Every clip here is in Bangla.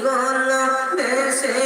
গল দেশে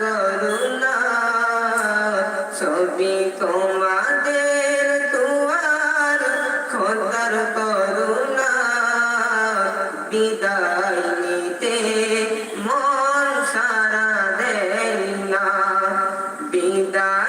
করুণা ছবি তোমাদের তোমার খতার করুণা বিদায় নিতে মন সারা দেয় না। বিদায়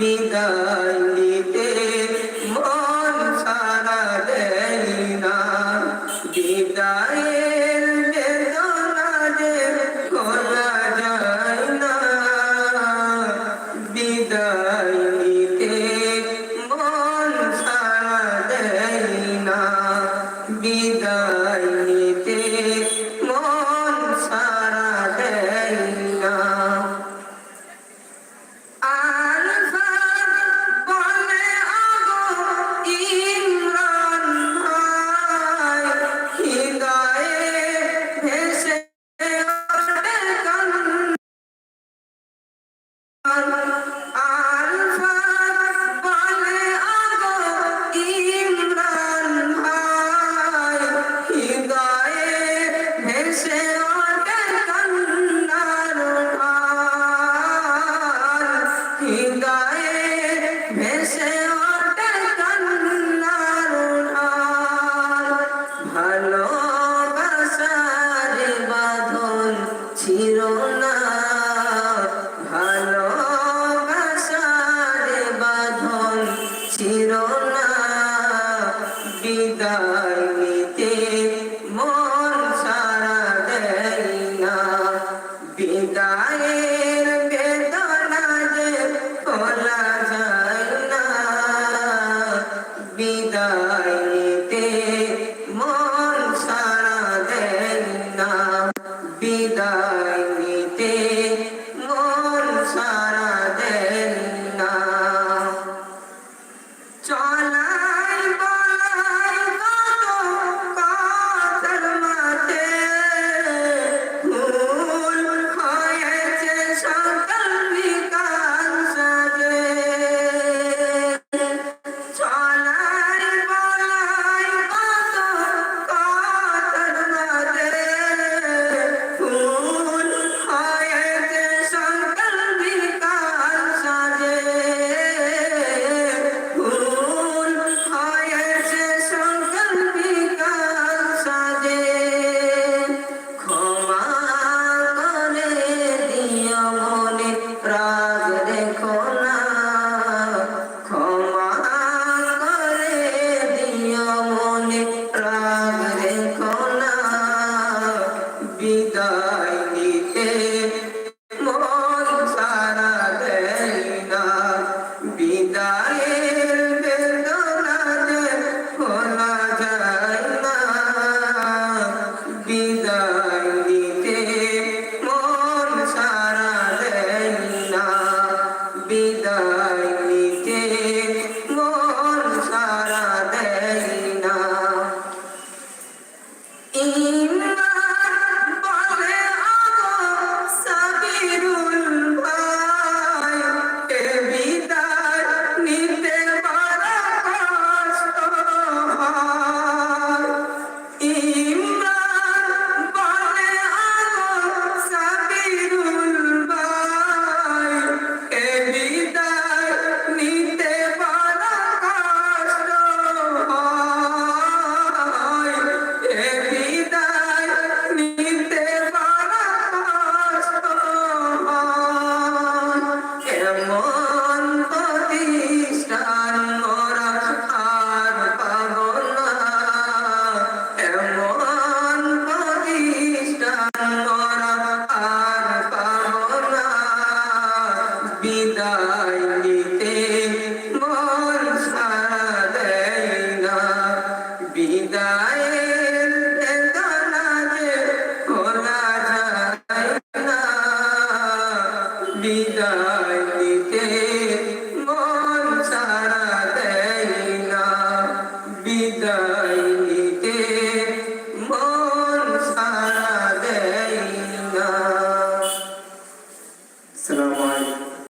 بنا Bye. বিদায়